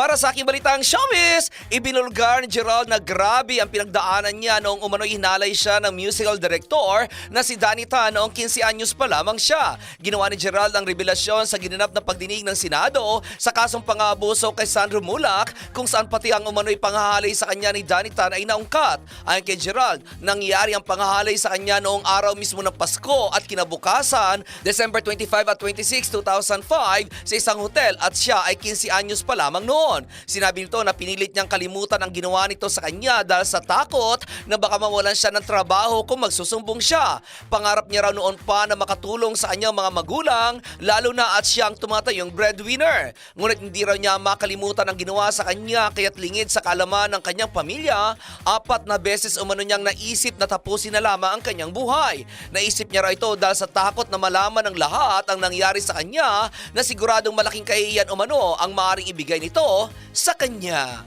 sa aking balitang showbiz, ibinulgar ni Gerald na grabe ang pinagdaanan niya noong umano'y hinalay siya ng musical director na si Danny Tan noong 15 anyos pa lamang siya. Ginawa ni Gerald ang revelasyon sa ginanap na pagdinig ng Senado sa kasong pangabuso kay Sandro Mulak kung saan pati ang umano'y panghahalay sa kanya ni Danny Tan ay naungkat. Ayon kay Gerald, nangyari ang panghahalay sa kanya noong araw mismo ng Pasko at kinabukasan, December 25 at 26, 2005 sa isang hotel at siya ay 15 anyos pa lamang noon. Sinabi nito na pinilit niyang kalimutan ang ginawa nito sa kanya dahil sa takot na baka mawalan siya ng trabaho kung magsusumbong siya. Pangarap niya raw noon pa na makatulong sa kanyang mga magulang lalo na at siyang tumatayong breadwinner. Ngunit hindi raw niya makalimutan ang ginawa sa kanya kaya't lingid sa kalaman ng kanyang pamilya, apat na beses umano niyang naisip na tapusin na lamang ang kanyang buhay. Naisip niya raw ito dahil sa takot na malaman ng lahat ang nangyari sa kanya na siguradong malaking kahihiyan umano ang maaaring ibigay nito sa kanya.